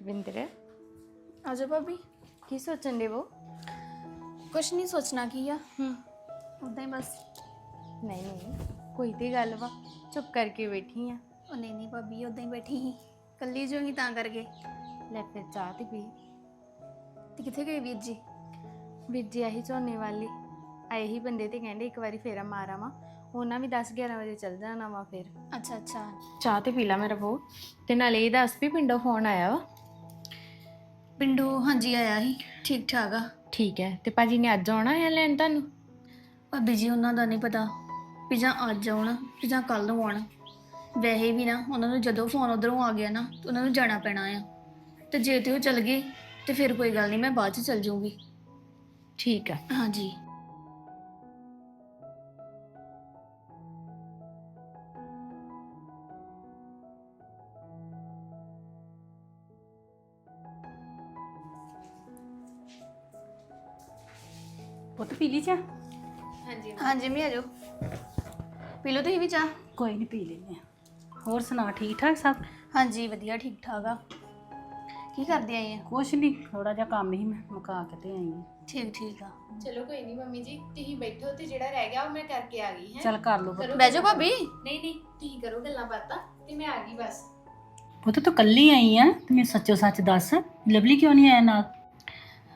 ਰਵਿੰਦਰ ਆਜੋ ਭਾਬੀ। ਕੀ ਸੋਚਣ ਦੇ ਉਹ ਕੁਛ ਨਹੀਂ ਸੋਚਣਾ ਕੀ ਆ। ਹੂੰ। ਉਦਾਂ ਹੀ ਬਸ। ਨਹੀਂ ਨਹੀਂ ਕੋਈ ਤੇ ਗੱਲ ਵਾ। ਚੁੱਪ ਕਰਕੇ ਬੈਠੀ ਆ। ਉਹ ਨਹੀਂ ਨਹੀਂ ਭਾਬੀ ਉਦਾਂ ਹੀ ਬੈਠੀ ਸੀ। ਕੱਲੀ ਜੋ ਹੀ ਤਾਂ ਕਰਕੇ। ਲੈ ਫਿਰ ਚਾਹ ਤੇ ਪੀ। ਤੇ ਕਿੱਥੇ ਗਏ ਵੀਰ ਜੀ? ਵੀਰ ਜੀ ਆਹੀ ਝੋਨੇ ਵਾਲੀ। ਆਏ ਹੀ ਬੰਦੇ ਤੇ ਕਹਿੰਦੇ ਇੱਕ ਵਾਰੀ ਫੇਰਾ ਮਾਰਾਂ ਵਾ। ਉਹਨਾਂ ਵੀ 10 11 ਵਜੇ ਚੱਲ ਜਾਣਾ ਵਾ ਫਿਰ। ਅੱਛਾ ਅੱਛਾ। ਚਾਹ ਤੇ ਪੀ ਲਾ ਮੇਰਾ ਬਹੁ। ਤੇ ਨਾਲੇ ਇਹ ਦੱਸ ਵੀ ਪਿੰਡੋਂ ਫੋਨ ਆਇਆ ਵਾ। ਪਿੰਡੂ ਹਾਂਜੀ ਆਇਆ ਸੀ ਠੀਕ ਠਾਕ ਆ। ਠੀਕ ਹੈ ਤੇ ਭਾਜੀ ਨੇ ਅੱਜ ਆਉਣਾ ਹੈ ਲੈਣ ਤੁਹਾਨੂੰ? ਭਾਬੀ ਜੀ ਉਹਨਾਂ ਦਾ ਨਹੀਂ ਪਤਾ ਵੀ ਜਾਂ ਅੱਜ ਆਉਣ ਵੀ ਜਾਂ ਕੱਲ ਨੂੰ ਆਉਣ। ਵੈਸੇ ਵੀ ਨਾ ਉਹਨਾਂ ਨੂੰ ਜਦੋਂ ਫੋਨ ਉਧਰੋਂ ਆ ਗਿਆ ਨਾ ਤੇ ਉਹਨਾਂ ਨੂੰ ਜਾਣਾ ਪੈਣਾ ਆ। ਤੇ ਜੇ ਤੇ ਉਹ ਚਲ ਗਏ ਤੇ ਫਿਰ ਕੋਈ ਗੱਲ ਨਹੀਂ ਮੈਂ ਬਾਅਦ ਚ ਚਲ ਜਾਊਂਗੀ ਠੀਕ ਆ। ਹਾਂਜੀ। ਪੁੱਤ ਪੀ ਲਈ ਚਾਹ? ਹਾਂਜੀ। ਹਾਂਜੀ ਮੈਂ ਆਜੋ। ਪੀ ਲਓ ਤੁਸੀਂ ਵੀ ਚਾਹ। ਕੋਈ ਨਹੀਂ ਪੀ ਲੈਨੇ ਆ ਹੋਰ ਸੁਣਾ ਠੀਕ ਠਾਕ ਸਭ? ਹਾਂਜੀ ਵਧੀਆ ਠੀਕ ਠਾਕ ਆ। ਕੀ ਕਰਦੇ ਆਏ ਆ? ਕੁਛ ਨਹੀਂ ਥੋੜਾ ਜਿਹਾ ਕੰਮ ਹੀ ਮੈਂ ਮੁਕਾ ਕੇ ਤੇ ਆਈ ਹਾਂ। ਠੀਕ ਠੀਕ ਆ। ਚਲੋ ਕੋਈ ਨਹੀਂ ਮੰਮੀ ਜੀ ਤੁਸੀਂ ਬੈਠੋ ਤੇ ਜਿਹੜਾ ਰਹਿ ਗਿਆ ਉਹ ਮੈਂ ਕਰਕੇ ਆ ਗਈ ਹੈ। ਚੱਲ ਕਰ ਲਓ ਪੁੱਤ। ਬਹਿ ਜਾਓ ਭਾਬੀ। ਨਹੀਂ ਨਹੀਂ ਤੁਸੀਂ ਕਰੋ ਗੱਲਾਂ ਬਾਤਾਂ ਤੇ ਮੈਂ ਆ ਗਈ ਬਸ। ਪੁੱਤ ਤੂੰ ਕੱਲੀ ਆਈ ਆ ਤੇ ਮੈਨੂੰ ਸੱਚੋ ਸੱਚ ਦੱਸ। ਲਵਲੀ ਕਿਉਂ ਨਹੀਂ ਆਇਆ ਨਾਲ?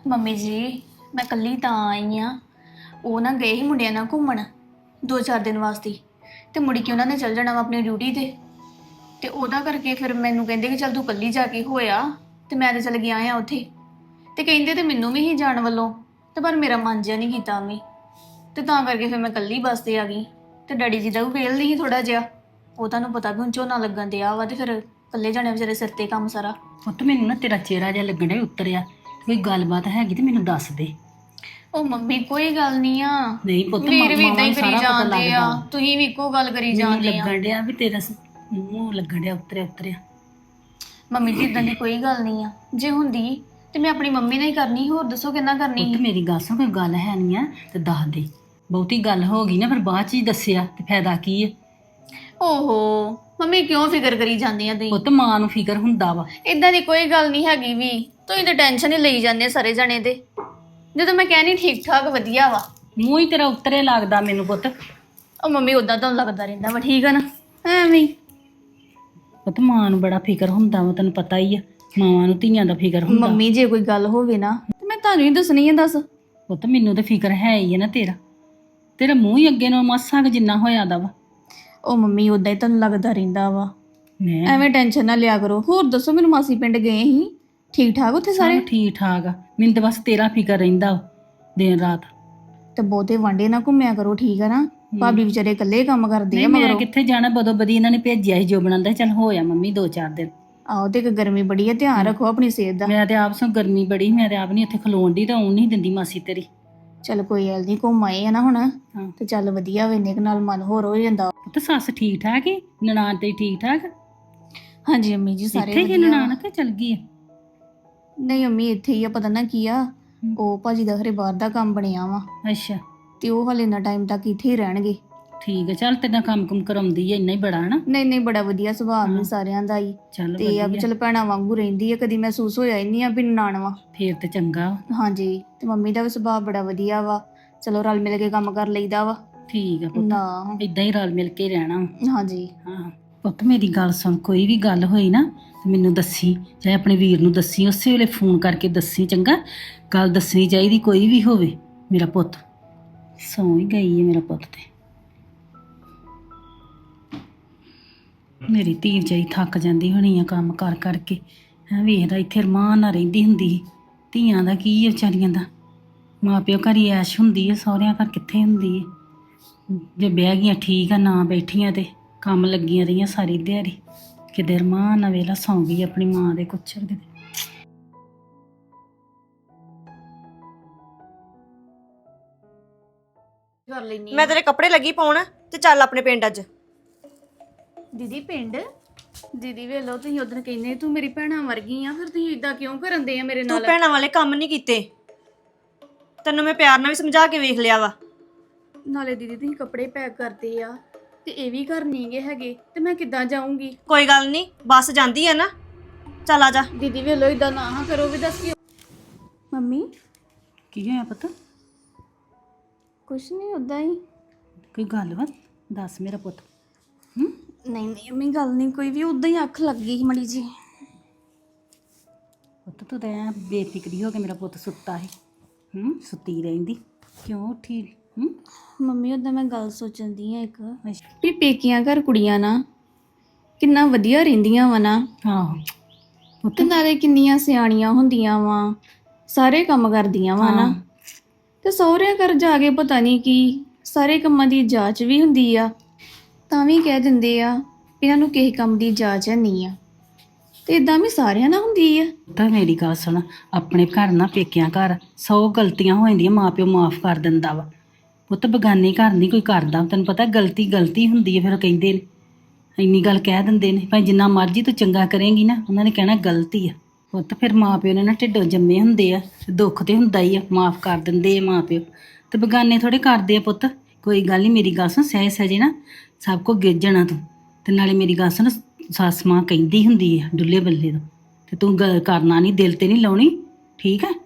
ਮੰਮੀ ਜੀ ਮੈਂ ਕੱਲੀ ਤਾਂ ਆਈ ਆ। ਉਹ ਨਾ ਗਏ ਸੀ ਮੁੰਡਿਆਂ ਨਾਲ ਘੁੰਮਣ, ਦੋ ਚਾਰ ਦਿਨ ਵਾਸਤੇ। ਤੇ ਮੁੜ ਕੇ ਉਹਨਾਂ ਨੇ ਚੱਲ ਜਾਣਾ ਵਾ ਆਪਣੀ ਡਿਊਟੀ ਤੇ। ਤੇ ਉਹਦਾ ਕਰਕੇ ਫਿਰ ਮੈਨੂੰ ਕਹਿੰਦੇ ਕਿ ਚੱਲ ਤੂੰ ਕੱਲੀ ਜਾ ਕੇ ਹੋਇਆ, ਤੇ ਮੈਂ ਤੇ ਚੱਲ ਗਿਆ ਆ ਉੱਥੇ। ਤੇ ਕਹਿੰਦੇ ਤੇ ਮੈਨੂੰ ਵੀ ਹੀ ਜਾਣ ਵੱਲੋਂ, ਤੇ ਪਰ ਮੇਰਾ ਮਨ ਜਿਹਾ ਨਹੀਂ ਕੀਤਾ ਮੰਮੀ ਤੇ ਤਾਂ ਕਰਕੇ ਫਿਰ ਮੈਂ ਕੱਲੀ ਬੱਸ ਤੇ ਆ ਗਈ। ਤੇ ਡੈਡੀ ਜੀ ਦਾ ਵੀ ਵੇਲ ਨਹੀਂ ਥੋੜਾ ਜਿਹਾ। ਉਹ ਤੁਹਾਨੂੰ ਪਤਾ ਵੀ ਹੁਣ ਝੋਨਾ ਲੱਗਣ ਤੇ ਆ ਵਾ ਤੇ ਫਿਰ ਇਕੱਲੇ ਜਾਣੇ ਵਿਚਾਰੇ ਸਿਰ ਤੇ ਕੰਮ ਸਾਰਾ। ਪੁੱਤ ਮੈਨੂੰ ਨਾ ਤੇਰਾ ਚਿਹਰਾ ਜਿਹਾ ਲੱਗਣਾ ਹੀ ਉਤਰਿਆ। ਕੋਈ ਗੱਲਬਾਤ ਹੈਗੀ ਤੇ ਮੈਨੂੰ ਦੱਸ ਦੇ। ਉਹ ਮੰਮੀ ਕੋਈ ਗੱਲ ਨਹੀਂ ਆ। ਨਹੀਂ ਪੁੱਤ ਵੀਰ ਵੀ ਇਦਾਂ ਹੀ ਕਰੀ ਜਾਂਦੇ ਆ। ਤੁਸੀਂ ਵੀ ਇੱਕੋ ਗੱਲ ਕਰੀ ਜਾਂਦੇ ਆ। ਲੱਗਣ ਡਿਆ ਵੀ ਤੇਰਾ ਸ- ਮੂੰਹ ਲੱਗਣ ਡਿਆ ਉਤਰਿਆ ਉਤਰਿਆ। ਮੰਮੀ ਜੀ ਇਦਾਂ ਦੀ ਕੋਈ ਗੱਲ ਨਹੀਂ ਆ। ਜੇ ਹੁੰਦੀ ਤੇ ਮੈਂ ਆਪਣੀ ਮੰਮੀ ਨਾਲ ਹੀ ਕਰਨੀ ਹੋਰ ਦੱਸੋ ਕਿੰਨਾ ਕਰਨੀ ਪੁੱਤ ਸੀ? ਮੇਰੀ ਗੱਲ ਸੁਣ ਕੋਈ ਗੱਲ ਹੈ ਨਹੀਂ ਆ ਤੇ ਦੱਸ ਦੇ। ਬਹੁਤੀ ਗੱਲ ਹੋ ਗਈ ਨਾ ਫਿਰ ਬਾਅਦ ਚ ਹੀ ਦੱਸਿਆ ਤੇ ਫਾਇਦਾ ਕੀ ਹੈ ਓਹੋ ਮੰਮੀ ਕਿਉਂ ਫਿਕਰ ਕਰੀ ਜਾਂਦੀ ਆ ਤੁਸੀਂ? ਪੁੱਤ ਮਾਂ ਨੂੰ ਫਿਕਰ ਹੁੰਦਾ ਵਾ। ਇਦਾਂ ਦੀ ਕੋਈ ਗੱਲ ਨਹੀਂ ਹੈਗੀ ਵੀ। ਤੁਸੀਂ ਤਾਂ ਟੈਨਸ਼ਨ ਹੀ ਲਈ ਜਾਂਦੇ ਆ ਸਾਰੇ ਜਣੇ ਦੇ। ਜਦੋਂ ਮੈਂ ਕਹਿਣੀ ਠੀਕ ਠਾਕ ਵਧੀਆ ਵਾ। ਮੂੰਹ ਹੀ ਤੇਰਾ ਉਤਰੇ ਲੱਗਦਾ ਮੈਨੂੰ ਪੁੱਤ। ਉਹ ਮੰਮੀ ਉਦਾਂ ਤਾਂ ਲੱਗਦਾ ਰਹਿੰਦਾ ਵਾ ਠੀਕ ਆ ਨਾ? ਐਵੇਂ ਹੀ। ਪੁੱਤ ਮਾਂ ਨੂੰ ਬੜਾ ਫਿਕਰ ਹੁੰਦਾ ਵਾ ਤੈਨੂੰ ਪਤਾ ਹੀ ਆ। ਮਾਵਾਂ ਨੂੰ ਧੀਆਂ ਦਾ ਫਿਕਰ ਹੁੰਦਾ। ਮੰਮੀ ਜੇ ਕੋਈ ਗੱਲ ਹੋਵੇ ਨਾ ਤੇ ਮੈਂ ਤੁਹਾਨੂੰ ਹੀ ਦੱਸਣੀ ਆ ਦੱਸ। ਪੁੱਤ ਮੈਨੂੰ ਤਾਂ ਫਿਕਰ ਹੈ ਹੀ ਆ ਨਾ ਤੇਰਾ। ਤੇਰਾ ਮੂੰਹ ਹੀ ਅੱਗੇ ਨੂੰ ਮਾਸਾ ਕੁ ਜਿੰਨਾ ਹੋਇਆ ਦਾ ਵਾ। ਉਹ ਮੰਮੀ ਉਦਾਂ ਹੀ ਤੁਹਾਨੂੰ ਲੱਗਦਾ ਰਹਿੰਦਾ ਵਾ। ਮੈਂ ਐਵੇਂ ਟੈਨਸ਼ਨ ਨਾ ਲਿਆ ਕਰੋ। ਹੋਰ ਦੱਸੋ ਮੈਨੂੰ ਮਾਸੀ ਪਿੰਡ ਗਏ ਸੀ? ਠੀਕ ਠਾਕ ਉੱਥੇ ਸਾਰੇ ਸਾਰੇ? ਠੀਕ ਠਾਕ ਆ। ਮੈਨੂੰ ਤਾਂ ਬਸ ਤੇਰਾ ਫਿਕਰ ਰਹਿੰਦਾ ਵਾ, ਦਿਨ ਰਾਤ। ਤੇ ਬਹੁਤੇ ਵਾਂਡੇ ਨਾ ਘੁੰਮਿਆ ਕਰੋ ਠੀਕ ਆ ਨਾ? ਭਾਬੀ ਵਿਚਾਰੇ ਇਕੱਲੇ ਕੰਮ ਕਰਦੇ ਨਹੀਂ ਆ ਮੈਂ ਮਗਰੋਂ। ਕਿੱਥੇ ਜਾਣਾ? ਬਦੋ ਬਦੀ ਇਹਨਾਂ ਨੇ ਭੇਜਿਆ ਸੀ ਜੋ ਬਣਾਉਂਦਾ ਚੱਲ ਹੋਇਆ ਮੰਮੀ ਦੋ ਚਾਰ ਦਿਨ। ਆਹੋ ਤੇ ਇੱਕ ਗਰਮੀ ਬੜੀ ਆ ਧਿਆਨ ਰੱਖੋ ਆਪਣੀ ਸਿਹਤ ਦਾ। ਮੈਂ ਤੇ ਆਪ ਸੋ ਗਰਮੀ ਬੜੀ ਮੈਂ ਤੇ ਆਪ ਨਹੀਂ ਇੱਥੇ ਖਲੋਣ ਦੀ ਤਾਂ ਆਉਣ ਨਹੀਂ ਦਿੰਦੀ ਮਾਸੀ ਤੇਰੀ। ਚੱਲ ਕੋਈ ਗੱਲ ਨਹੀਂ ਘੁੰਮ ਆਏ ਆ ਨਾ ਹੁਣ। ਹਾਂ। ਤੇ ਚੱਲ ਵਧੀਆ ਵੇ ਨਿਕ ਨਾਲ ਮਨ ਹੋਰ ਹੋ ਜਾਂਦਾ। ਪੁੱਤ ਸੱਸ ਠੀਕ ਠਾਕ ਹੀ ਨਨਾਣ ਤੇ ਠੀਕ ਠਾਕ ਹਾਂਜੀ ਅੰਮੀ ਜੀ ਸਾਰੇ ਇੱਥੇ ਹੀ ਵਧੀਆ ਨਨਾਣ ਕੇ ਚਲ ਗਈ ਆ? ਨਹੀਂ ਅੰਮੀ ਇੱਥੇ ਹੀ ਆ ਪਤਾ ਨਾ ਕੀ ਆ? ਉਹ ਭਾਜੀ ਦਾ ਘਰੇ ਬਾਹਰ ਦਾ ਕੰਮ ਬਣਿਆ ਵਾ। ਅੱਛਾ। ਤੇ ਉਹ ਹਲੇ ਨਾ ਟਾਈਮ ਤੱਕ ਇੱਥੇ ਹੀ ਰਹਿਣਗੇ। ਠੀਕ ਹੈ ਚੱਲ ਤੇਰਾ ਕੰਮ ਕੁਮ ਕਰਾਉਂਦੀ ਹੈ ਇੰਨਾ ਹੀ ਬੜਾ ਹਨਾ? ਨਹੀਂ ਨਹੀਂ ਬੜਾ ਵਧੀਆ ਸੁਭਾਅ। ਮੇ ਸਾਰਿਆਂ ਦਾ ਹੀ। ਚੱਲ ਤੇ ਆ ਵੀ ਵਧੀਆ। ਚੱਲ ਭੈਣਾਂ ਵਾਂਗੂ ਰਹਿੰਦੀ ਆ ਕਦੀ ਮਹਿਸੂਸ ਹੋਇਆ ਹੀ ਨਹੀਂ ਆ ਵੀ ਨਾਨਵਾ ਫੇਰ ਤੇ ਚੰਗਾ। ਵਾ। ਹਾਂਜੀ ਤੇ ਮੰਮੀ ਦਾ ਵੀ ਸੁਭਾਅ ਬੜਾ ਵਧੀਆ ਵਾ। ਚਲੋ ਰਲ ਮਿਲ ਕੇ ਕੰਮ ਕਰ ਲਈਦਾ ਵਾ। ਠੀਕ ਆ ਪੁੱਤ। ਨਾ। ਇਦਾਂ ਹੀ ਰਲ ਮਿਲ ਕੇ ਰਹਿਣਾ। ਵਾ। ਹਾਂਜੀ। ਹਾਂ। ਪੁੱਤ, ਮੇਰੀ ਗੱਲ ਸੁਣ, ਕੋਈ ਵੀ ਗੱਲ ਹੋਈ ਨਾ, ਤੇ ਮੈਨੂੰ ਦੱਸੀ, ਚਾਹੇ ਆਪਣੇ ਵੀਰ ਨੂੰ ਦੱਸੀ, ਉਸੇ ਵੇਲੇ ਫੋਨ ਕਰਕੇ ਦੱਸੀ, ਚੰਗਾ? ਗੱਲ ਦੱਸਣੀ ਚਾਹੀਦੀ ਕੋਈ ਵੀ ਹੋਵੇ, ਮੇਰਾ ਪੁੱਤ। ਸੌਂ ਹੀ ਗਈ ਹੈ ਮੇਰਾ ਪੁੱਤ ਤੇ। ਮੇਰੀ ਧੀ ਜਾਈ ਥੱਕ ਜਾਂਦੀ ਹੋਣੀ ਆ ਕੰਮ ਕਰ ਕਰਕੇ। ਹੈ ਵੇਖਦਾ ਇੱਥੇ ਰਮਾਨ ਨਾ ਰਹਿੰਦੀ ਹੁੰਦੀ ਸੀ। ਧੀਆਂ ਦਾ ਕੀ ਹੈ ਵਿਚਾਰੀਆਂ ਦਾ? ਮਾਪਿਓ ਘਰ ਹੀ ਐਸ਼ ਹੁੰਦੀ ਹੈ ਸਹੁਰਿਆਂ ਘਰ ਕਿੱਥੇ ਹੁੰਦੀ ਹੈ ਜੇ ਬਹਿ ਗਈਆਂ, ਠੀਕ ਆ, ਨਾ ਬੈਠੀਆਂ ਤੇ। ਕੰਮ ਲੱਗੀਆਂ ਰਹੀਆਂ ਸਾਰੀ ਦਿਹਾੜੀ। ਕਿਤੇ ਰਮਾਨ ਨਾਲ ਵੇਲਾ ਸੌਂ ਗਈ ਆਪਣੀ ਮਾਂ ਦੇ ਕੁੱਛੜ ਦੇ ਕਰ ਲੈਣੀ ਮੈਂ ਤੇਰੇ ਕੱਪੜੇ ਲੱਗੀ ਪਾਉਣ ਤੇ ਚੱਲ ਆਪਣੇ ਪਿੰਡ ਅੱਜ। ਦੀਦੀ ਪਿੰਡ? ਦੀਦੀ ਵੇ ਲੋ ਤੁਸੀਂ ਉਦੋਂ ਕਹਿੰਦੇ ਤੂੰ ਮੇਰੀ ਭੈਣਾਂ ਵਰਗੀ ਆ ਫਿਰ ਤੁਸੀਂ ਇਦਾਂ ਕਿਉਂ ਕਰਨ ਦੇ ਆ ਮੇਰੇ ਤੂੰ ਨਾਲ? ਭੈਣਾਂ ਵਾਲੇ ਕੰਮ ਨਹੀਂ ਕੀਤੇ। ਤੈਨੂੰ ਮੈਂ ਪਿਆਰ ਨਾਲ ਵੀ ਸਮਝਾ ਕੇ ਵੇਖ ਲਿਆ ਵਾ। ਨਾਲੇ ਦੀਦੀ ਤੁਸੀਂ ਕੱਪੜੇ ਪੈਕ ਕਰਦੇ ਆ। ਤੇ ਇਹ ਵੀ ਘਰ ਨਹੀਂ ਗਏ ਹੈਗੇ ਤੇ ਮੈਂ ਕਿੱਦਾਂ ਜਾਊਂਗੀ? ਕੋਈ ਗੱਲ ਨਹੀਂ ਬੱਸ ਜਾਂਦੀ ਆ ਨਾ। ਚੱਲ ਆ ਜਾ। ਦੀਦੀ ਵੇਲੋ ਇਦਾਂ ਨਾ ਹਾਂ ਕਰੋ ਵੀ ਦੱਸ ਮੰਮੀ? ਕੀ ਹੋਇਆ ਪੁੱਤ? ਕੁਛ ਨਹੀਂ ਉਦਾਂ ਹੀ। ਕੋਈ ਗੱਲ ਵਾ? ਦੱਸ ਮੇਰਾ ਪੁੱਤ। ਹੂੰ? ਨਹੀਂ ਨਹੀਂ ਮੰਮੀ ਗੱਲ ਨਹੀਂ ਕੋਈ ਵੀ ਉਦਾਂ ਹੀ ਅੱਖ ਲੱਗ ਗਈ ਮੜੀ ਜੀ ਪੁੱਤ ਤੂੰ ਤਾਂ ਐਂ ਬੇਫਿਕਰੀ ਹੋ ਕੇ ਮੇਰਾ ਪੁੱਤ ਸੁੱਤਾ ਹੈ ਹੂੰ? ਸੁੱਤੀ ਰਹਿੰਦੀ। ਕਿਉਂ ਉੱਠੀ? ਹੂੰ? ਮੰਮੀ ਉਦਾਂ ਮੈਂ ਗੱਲ ਸੋਚਣ ਦੀ ਆ ਇੱਕ। ਵੀ ਪੇਕੀਆਂ ਘਰ ਕੁੜੀਆਂ ਨਾ ਕਿੰਨਾ ਵਧੀਆ ਰਹਿੰਦੀਆਂ ਵਾ ਨਾ। ਆਹੋ ਪੁੱਤ ਤੇ ਨਾਲੇ ਕਿੰਨੀਆਂ ਸਿਆਣੀਆਂ ਹੁੰਦੀਆਂ ਵਾ ਸਾਰੇ ਕੰਮ ਕਰਦੀਆਂ ਵਾ ਨਾ। ਹਾਂ। ਤੇ ਸਹੁਰਿਆਂ ਘਰ ਜਾ ਕੇ ਪਤਾ ਨਹੀਂ ਕੀ ਸਾਰੇ ਕੰਮਾਂ ਦੀ ਜਾਂਚ ਵੀ ਹੁੰਦੀ ਆ। ਤਾਂ ਵੀ ਕਹਿ ਦਿੰਦੇ ਆ ਵੀ ਇਹਨਾਂ ਨੂੰ ਕਿਸੇ ਕੰਮ ਦੀ ਜਾਂਚ ਹੈ ਨਹੀਂ ਆ। ਤੇ ਇਦਾਂ ਵੀ ਸਾਰਿਆਂ ਨਾਲ ਹੁੰਦੀ ਆ। ਤਾਂ ਮੇਰੀ ਗੱਲ ਸੁਣ ਆਪਣੇ ਘਰ ਨਾ ਪੇਕਿਆਂ ਘਰ ਸੌ ਗਲਤੀਆਂ ਹੋ ਜਾਂਦੀਆਂ ਮਾਪਿਓ ਮਾਫ ਕਰ ਦਿੰਦਾ ਵਾ। ਉਹ ਤਾਂ ਬਗਾਨੇ ਘਰ ਨਹੀਂ ਕੋਈ ਕਰਦਾ। ਤੈਨੂੰ ਪਤਾ ਗਲਤੀ ਗਲਤੀ ਹੁੰਦੀ ਹੈ ਫਿਰ ਉਹ ਕਹਿੰਦੇ ਨੇ। ਇੰਨੀ ਗੱਲ ਕਹਿ ਦਿੰਦੇ ਨੇ ਭਾਈ ਜਿੰਨਾ ਮਰਜ਼ੀ ਤੂੰ ਚੰਗਾ ਕਰੇਂਗੀ ਨਾ, ਉਹਨਾਂ ਨੇ ਕਹਿਣਾ ਗਲਤੀ ਆ। ਉਹ ਤਾਂ ਫਿਰ ਮਾਪਿਓ ਨੇ ਨਾ ਢਿੱਡੋਂ ਜੰਮੇ ਹੁੰਦੇ ਆ ਦੁੱਖ ਤੇ ਹੁੰਦਾ ਹੀ ਆ, ਮਾਫ ਕਰ ਦਿੰਦੇ ਆ ਮਾਪਿਓ। ਤੇ ਬਗਾਨੇ ਥੋੜੇ ਕਰਦੇ ਆ ਪੁੱਤ, ਕੋਈ ਗੱਲ ਨਹੀਂ, ਮੇਰੀ ਗੱਲ ਸੁਣ ਸਹਿ ਸਹਜੇ ਨਾ, ਸਭ ਕੋ ਗਿੱਜਣਾ ਤੂੰ। ਤੇ ਨਾਲੇ ਮੇਰੀ ਗੱਲ ਸੁਣ ਸੱਸ ਮਾਂ ਕਹਿੰਦੀ ਹੁੰਦੀ ਆ, ਡੁੱਲੇ ਬੱਲੇ ਤੋਂ। ਤੇ ਤੂੰ ਗੱਲ ਕਰਨਾ ਨਹੀਂ, ਦਿਲ ਤੇ ਨਹੀਂ ਲਾਉਣੀ, ਠੀਕ ਹੈ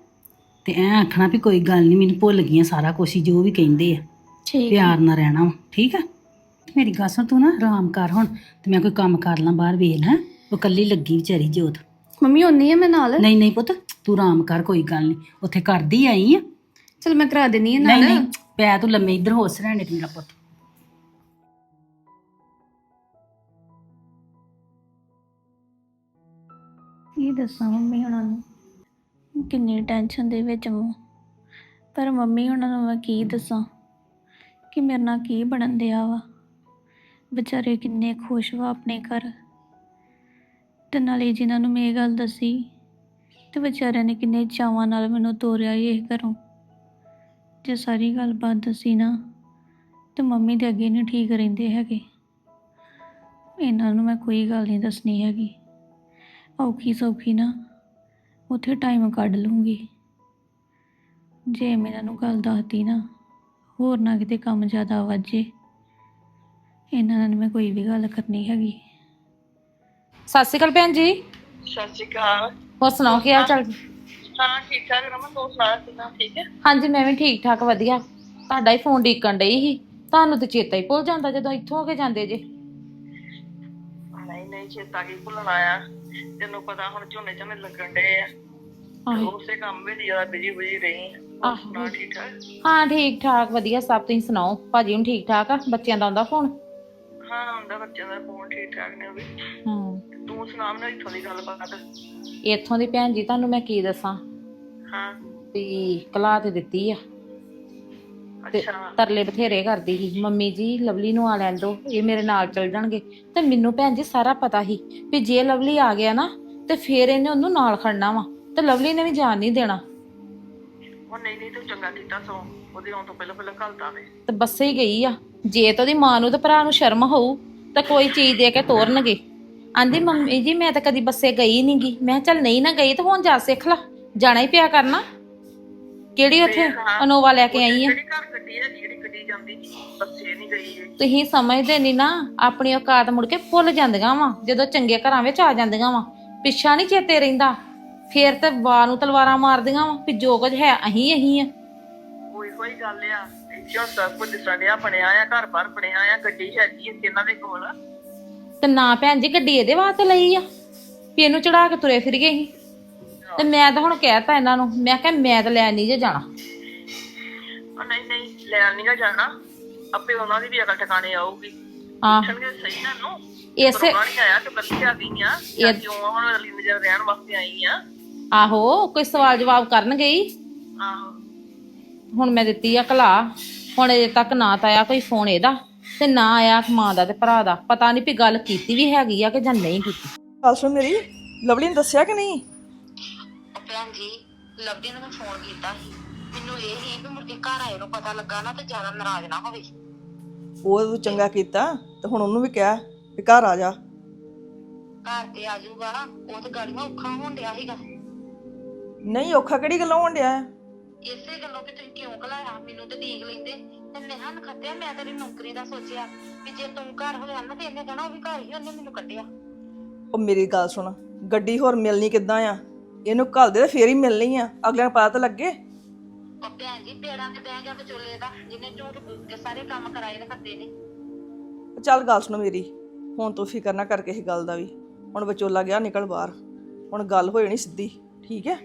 ਤੇ ਐ ਆਖਣਾ ਵੀ ਕੋਈ ਗੱਲ ਨਹੀਂ ਮੈਨੂੰ ਭੁੱਲ ਗਈਆਂ ਸਾਰਾ ਕੁਛ ਹੀ ਜੋ ਵੀ ਕਹਿੰਦੇ ਆ। ਠੀਕ ਪਿਆਰ ਨਾਲ ਰਹਿਣਾ ਵਾ ਠੀਕ ਹੈ ਮੇਰੀ ਗੱਲ ਸੁਣ ਤੂੰ ਨਾ ਆਰਾਮ ਕਰ ਹੁਣ ਤੇ ਮੈਂ ਕੋਈ ਕੰਮ ਕਰ ਲਾਂ ਬਾਹਰ ਵੇਖ ਲੈ। ਉਹ ਕੱਲੀ ਲੱਗੀ ਵਿਚਾਰੀ ਜੋਤ। ਮੰਮੀ ਹੁੰਨੀ ਆ ਮੈਂ ਨਾਲ? ਨਹੀਂ ਨਹੀਂ ਪੁੱਤ ਤੂੰ ਆਰਾਮ ਕਰ ਕੋਈ ਗੱਲ ਨਹੀਂ ਉੱਥੇ ਕਰਦੀ ਆਈ ਆ। ਚਲ ਮੈਂ ਕਰਾ ਦਿੰਨੀ ਆ ਨਹੀਂ ਨਾਲ। ਨਹੀਂ ਪੈ ਤੂੰ ਲੰਮੇ ਇੱਧਰ ਹੋਸ ਰਹਿਣੇ ਤੇ ਮੇਰਾ ਪੁੱਤ। ਕੀ ਦੱਸਾਂ ਮੰਮੀ ਹੁਣਾਂ ਨੂੰ? ਕਿੰਨੀ ਟੈਨਸ਼ਨ ਦੇ ਵਿੱਚ ਹਾਂ ਪਰ ਮੰਮੀ, ਉਹਨਾਂ ਨੂੰ ਮੈਂ ਕੀ ਦੱਸਾਂ ਕਿ ਮੇਰੇ ਨਾਲ ਕੀ ਬਣਨ ਦਿਆ ਵਾ। ਵਿਚਾਰੇ ਕਿੰਨੇ ਖੁਸ਼ ਵਾ ਆਪਣੇ ਘਰ। ਤੇ ਨਾਲੇ ਜਿਨ੍ਹਾਂ ਨੂੰ ਮੈਂ ਇਹ ਗੱਲ ਦੱਸੀ, ਤੇ ਵਿਚਾਰਿਆਂ ਨੇ ਕਿੰਨੇ ਚਾਵਾਂ ਨਾਲ ਮੈਨੂੰ ਤੋਰਿਆ ਇਹ ਘਰੋਂ। ਜੇ ਸਾਰੀ ਗੱਲ ਬਾਤ ਦੱਸੀ ਨਾ, ਤੇ ਮੰਮੀ ਦੇ ਅੱਗੇ ਨਹੀਂ ਠੀਕ ਰਹਿੰਦੇ ਹੈਗੇ। ਇਹਨਾਂ ਨੂੰ ਮੈਂ ਕੋਈ ਗੱਲ ਨਹੀਂ ਦੱਸਣੀ ਹੈਗੀ। ਔਖੀ ਸੌਖੀ ਨਾ ਉੱਥੇ ਟਾਈਮ ਕੱਢ ਲੂੰਗੀ। ਜੇ ਮੈਂ ਇਹਨਾਂ ਨੂੰ ਗੱਲ ਦੱਸਦੀ ਨਾ ਹੋਰ ਨਾ ਕਿਤੇ ਕੰਮ ਜ਼ਿਆਦਾ ਵਾਜੇ। ਇਹਨਾਂ ਨਾਲ ਨੀ ਮੈਂ ਕੋਈ ਵੀ ਗੱਲ ਕਰਨੀ ਹੈਗੀ। ਸਤਿ ਸ਼੍ਰੀ ਅਕਾਲ ਭੈਣ ਜੀ। ਸਤਿ ਸ਼੍ਰੀ ਅਕਾਲ। ਹੋਰ ਸੁਣਾਓ ਕੀ ਹਾਲ ਚਾਲ? ਜੀ ਹਾਂ ਠੀਕ ਠਾਕ ਰਮਨ ਤੂੰ ਸੁਣਾ ਕਿੱਦਾਂ ਠੀਕ ਹੈ? ਹਾਂਜੀ ਮੈਂ ਵੀ ਠੀਕ ਠਾਕ ਵਧੀਆ। ਤੁਹਾਡਾ ਹੀ ਫੋਨ ਡੀਕਣ ਡਈ ਸੀ। ਤੁਹਾਨੂੰ ਤੇ ਚੇਤਾ ਹੀ ਭੁੱਲ ਜਾਂਦਾ ਜਦੋਂ ਇੱਥੋਂ ਹੋ ਕੇ ਜਾਂਦੇ ਜੇ। ਨਹੀਂ ਚੇਤਾ ਕੀ ਭੁੱਲਣਾ ਆ। ਤੈਨੂੰ ਪਤਾ ਹੁਣ ਝੋਨੇ ਝੋਨੇ ਲੱਗਣ ਡੇ ਆ। ਆਹੋ। ਉਸੇ ਕੰਮ ਵਿੱਚ ਜ਼ਿਆਦਾ ਬਿਜ਼ੀ ਬਿਜ਼ੀ ਰਹੀ ਹੋਰ ਆਹੋ। ਸੁਣਾ ਠੀਕ ਠਾਕ? ਹਾਂ ਠੀਕ ਠਾਕ ਵਧੀਆ ਸਭ ਤੁਸੀਂ ਸੁਣਾਓ? ਭਾਜੀ ਹੁਣ ਠੀਕ ਠਾਕ ਆ? ਬੱਚਿਆਂ ਦਾ ਆਉਂਦਾ ਫੋਨ ਹਾਂ ਆਉਂਦਾ ਬੱਚਿਆਂ ਦਾ ਫੋਨ ਠੀਕ ਠਾਕ ਨੇ ਉਹ ਵੀ। ਹੂੰ। ਤੂੰ ਸੁਣਾ ਮੈਨੂੰ ਇੱਥੋਂ ਦੀ ਗੱਲਬਾਤ। ਇੱਥੋਂ ਦੀ ਭੈਣ ਜੀ ਤੁਹਾਨੂੰ ਮੈਂ ਕੀ ਦੱਸਾਂ? ਹਾਂ। ਵੀ ਕਲਾ ਤੇ ਦਿੱਤੀ ਆ। ਤੇ ਤਰਲੇ ਬਥੇਰੇ ਕਰਦੀ ਸੀ। ਮੰਮੀ ਜੀ ਲਵਲੀ ਨੂੰ ਆ ਲੈਣ ਦੋ ਇਹ ਮੇਰੇ ਨਾਲ ਚੱਲ ਜਾਣਗੇ। ਤੇ ਮੈਨੂੰ ਭੈਣ ਜੀ ਸਾਰਾ ਪਤਾ ਸੀ ਵੀ ਜੇ ਲਵਲੀ ਆ ਗਿਆ ਨਾ ਤੇ ਫੇਰ ਇਹਨੇ ਉਹਨੂੰ ਨਾਲ ਖੜਨਾ ਵਾ। ਤੇ ਲਵਲੀ ਨੇ ਵੀ ਜਾਣ ਨਹੀਂ ਦੇਣਾ। ਉਹ ਨਹੀਂ ਨਹੀਂ ਤੂੰ ਚੰਗਾ ਕੀਤਾ ਸੋ ਉਹਦੇ ਆਉਣ ਤੋਂ ਪਹਿਲਾਂ ਪਹਿਲਾਂ ਘਲਤਾ ਵੇ ਤੇ ਬੱਸੇ ਹੀ ਗਈ ਆ। ਜੇ ਤਾਂ ਉਹਦੀ ਮਾਂ ਨੂੰ ਤੇ ਭਰਾ ਨੂੰ ਸ਼ਰਮ ਹੋਊ ਤਾਂ ਕੋਈ ਚੀਜ਼ ਦੇ ਕੇ ਤੋਰਨਗੇ। ਆਂਦੀ ਮੰਮੀ ਜੀ ਮੈਂ ਤਾਂ ਕਦੀ ਬੱਸੇ ਗਈ ਨੀ ਗੀ ਮੈਂ ਕਿਹਾ ਚੱਲ ਨਹੀਂ ਨਾ ਗਈ ਤਾਂ ਹੁਣ ਜਾ ਸਿੱਖ ਲਾ। ਜਾਣਾ ਹੀ ਪਿਆ ਕਰਨਾ। ਕਿਹੜੀ ਉੱਥੇ? ਅਨੋਵਾ ਲੈ ਕੇ ਆਈ ਆ? ਜਿਹੜੀ ਘਰ ਗੱਡੀ ਹੈ ਜਿਹੜੀ ਗੱਡੀ ਜਾਂਦੀ ਬੱਸੇ ਨਹੀਂ ਗਈ ਇਹ। ਤੁਸੀਂ ਸਮਝਦੇ ਨਹੀਂ ਨਾ ਆਪਣੀ ਔਕਾਤ ਮੁੜ ਕੇ ਭੁੱਲ ਜਾਂਦੀਆਂ ਵਾ ਜਦੋਂ ਚੰਗੇ ਘਰਾਂ ਵਿੱਚ ਆ ਜਾਂਦੀਆਂ ਵਾ। ਪਿੱਛਾ ਨਹੀਂ ਚੇਤੇ ਰਹਿੰਦਾ। ਫੇਰ ਤੇ ਵਾਰ ਨੂੰ ਤਲਵਾਰਾਂ ਮਾਰਦੀਆਂ ਵਾ ਵੀ ਜੋ ਕੁਝ ਹੈ ਅਹੀਂ ਅਹੀਂ ਆ। ਕੋਈ ਕੋਈ ਗੱਲ ਆ। ਇੱਥੇ ਸਭ ਕੁਝ ਦਿਸਣ ਡਿਆ ਬਣਿਆ ਆ ਘਰ ਬਾਰ ਬਣਿਆ ਆ ਗੱਡੀ ਹੈਗੀ ਇੱਥੇ ਇਹਨਾਂ ਦੇ ਕੋਲ। ਤੇ ਨਾ ਭੈਣ ਜੀ ਗੱਡੀ ਇਹਦੇ ਵਾਸਤੇ ਲਈ ਆ। ਵੀ ਇਹਨੂੰ ਚੜਾ ਕੇ ਤੁਰੇ ਫਿਰ ਗਏ ਸੀ ਤੇ ਮੈਂ ਤਾਂ ਹੁਣ ਕਹਿਤਾ ਇਹਨਾਂ ਨੂੰ ਮੈਂ ਕਿਹਾ ਮੈਂ ਤਾਂ ਲੈਣ ਨਹੀਂ ਜੇ ਜਾਣਾ। ਉਹ ਨਹੀਂ ਨਹੀਂ ਲੈਣ ਨਹੀਂ ਗਾ ਜਾਣਾ। ਆਪੇ ਉਹਨਾਂ ਦੀ ਵੀ ਅਕਲ ਟਿਕਾਣੇ ਆਊਗੀ। ਆਹ ਪੁੱਛਣਗੇ ਸਹੀ ਨਾ ਨੂੰ ਇਸੇ ਨਹੀਂ ਆਇਆ ਕਿ ਬੱਚੇ ਆ ਗਈ ਆ ਜਾਂ ਕਿਉਂ ਹੁਣ ਅਗਲੀ ਨਜ਼ਰ ਰਹਿਣ ਵਾਸਤੇ ਆਈ ਆ। ਆਹੋ ਕੋਈ ਸਵਾਲ ਜਵਾਬ ਕਰਨਗੇ ਹੀ। ਆਹੋ। ਹੁਣ ਮੈਂ ਦਿੱਤੀ ਆ ਕਲਾ। ਹੁਣ ਅਜੇ ਤੱਕ ਨਾ ਤਾਂ ਆਇਆ ਕੋਈ ਫੋਨ ਇਹਦਾ। ਤੇ ਨਾ ਆਇਆ ਮਾਂ ਦਾ ਤੇ ਭਰਾ ਦਾ। ਪਤਾ ਨਹੀਂ ਵੀ ਗੱਲ ਕੀਤੀ ਵੀ ਹੈਗੀ ਆ ਕਿ ਜਾਂ ਨਹੀਂ ਕੀਤੀ। ਗੱਲ ਸੁਣ ਮੇਰੀ। ਲਵਲੀ ਨੇ ਦੱਸਿਆ ਕਿ ਨਹੀਂ? ਭੈਣ ਜੀ ਲਵਲੀ ਨੂੰ ਮੈਂ ਫੋਨ ਕੀਤਾ ਸੀ। ਮੈਨੂੰ ਇਹ ਹੀ ਵੀ ਕੇ ਘਰ ਆਏ ਨੂੰ ਪਤਾ ਲੱਗਾ ਨਾ ਤੇ ਜ਼ਿਆਦਾ ਨਾਰਾਜ਼ ਨਾ ਹੋਵੇ। ਉਹ ਤੂੰ ਚੰਗਾ ਕੀਤਾ ਤੇ ਹੁਣ ਉਹਨੂੰ ਵੀ ਕਿਹਾ ਵੀ ਘਰ ਆ ਜਾ। ਘਰ ਤੇ ਆ ਜਾਊਗਾ ਉਹ ਤੇ ਗਾੜੀਆਂ ਔਖਾ ਹੋਣ ਡਿਆ ਸੀਗਾ। ਨਹੀਂ ਔਖਾ ਕਿਹੜੀ ਗੱਲੋਂ ਹੋਣ ਡਿਆ? ਇਸੇ ਗੱਲੋਂ ਕਿ ਤੁਸੀਂ ਕਿਉਂ ਘਲਾਇਆ? ਮੈਨੂੰ ਤੇ ਦੇਖ ਲੈਂਦੇ। ਤੇ ਮੈਂ ਹਨ ਖੱਤਿਆ ਮੈਂ ਤੇਰੀ ਨੌਕਰੀ ਦਾ ਸੋਚਿਆ ਵੀ ਜੇ ਤੂੰ ਘਰ ਹੋਇਆ ਨਾ ਤੇ ਇਹਨੇ ਕਹਣਾ ਉਹ ਵੀ ਘਰ ਹੀ ਉਹਨੇ ਮੈਨੂੰ ਕੱਢਿਆ। ਉਹ ਮੇਰੀ ਗੱਲ ਸੁਣ ਗੱਡੀ ਹੋਰ ਮਿਲਣੀ ਕਿੱਦਾਂ ਆ? ਇਹਨੂੰ ਘੱਲ ਦੇ ਤੇ ਫੇਰ ਹੀ ਮਿਲਣੀ ਆ। ਅਗਲਿਆਂ ਨੂੰ ਪਤਾ ਤਾਂ ਲੱਗੇ। ਉਹ ਭੈਣ ਜੀ ਪੇੜਾਂ ਤੇ ਬਹਿ ਗਿਆ ਵਿਚੋਲੇ ਦਾ ਜਿਹਨੇ ਝੂਠ ਬੋਲ ਕੇ ਸਾਰੇ ਕੰਮ ਕਰਾਏ ਨੇ ਖੱਤੇ ਨੇ। ਚੱਲ ਗੱਲ ਸੁਣ ਮੇਰੀ ਹੁਣ ਤੂੰ ਫਿਕਰ ਨਾ ਕਰ ਕਿਸੇ ਗੱਲ ਦਾ ਵੀ। ਹੁਣ ਵਿਚੋਲਾ ਗਿਆ ਨਿਕਲ ਬਾਹਰ। ਹੁਣ ਗੱਲ ਹੋ ਜਾਣੀ ਸਿੱਧੀ ਠੀਕ ਹੈ?